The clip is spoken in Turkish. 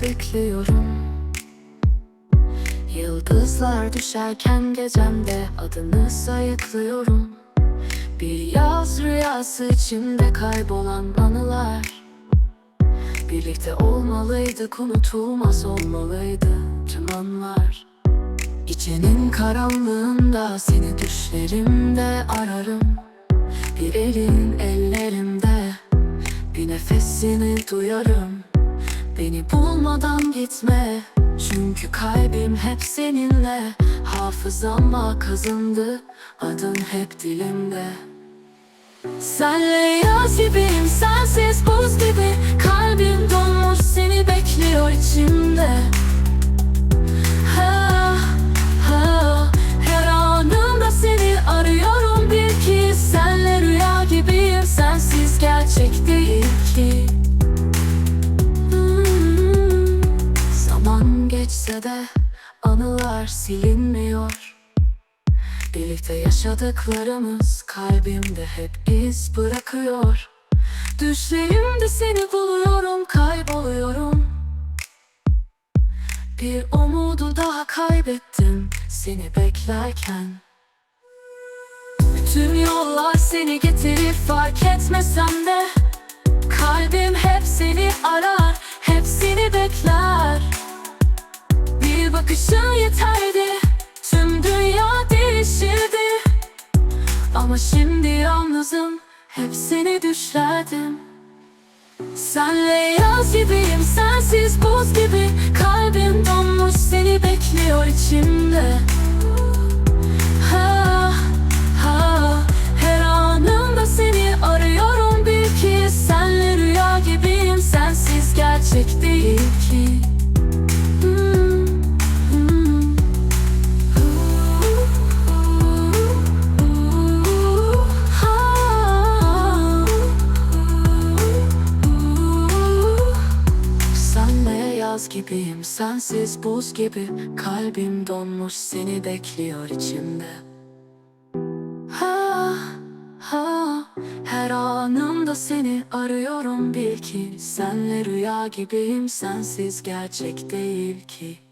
bekliyorum. Yıldızlar düşerken gecemde adını sayıklıyorum. Bir yaz rüyası içimde kaybolan anılar. Birlikte olmalıydık unutulmaz olmalıydı tüm anlar. Gecenin karanlığında seni düşlerimde ararım. Bir elin bir nefesini duyarım. Beni bulmadan gitme. Çünkü kalbim hep seninle. Hafızama kazındı. Adın hep dilimde. Senle yaz gibiyim sensiz buz gibi. Kalbim donmuş seni bekliyor içimde. Her anımda seni arıyorum. Bir ki Senle rüya gibiyim. Sensiz gerçek değil ki geçse de anılar silinmiyor. Birlikte yaşadıklarımız kalbimde hep iz bırakıyor. Düşlerimde seni buluyorum kayboluyorum. Bir umudu daha kaybettim seni beklerken. Bütün yollar seni getirir fark etmesem de Kalbim hep seni arar, hep seni bekler bakışın yeterdi, tüm dünya değişirdi. Ama şimdi yalnızım, hep seni düşlerdim. Senle yaz gibiyim, sensiz buz gibi. Kalbim donmuş seni bekliyor içimde gibiyim. Sensiz buz gibi Kalbim donmuş seni bekliyor içimde. Ha, ha, her anımda seni arıyorum bil ki. Senle rüya gibiyim sensiz gerçek değil ki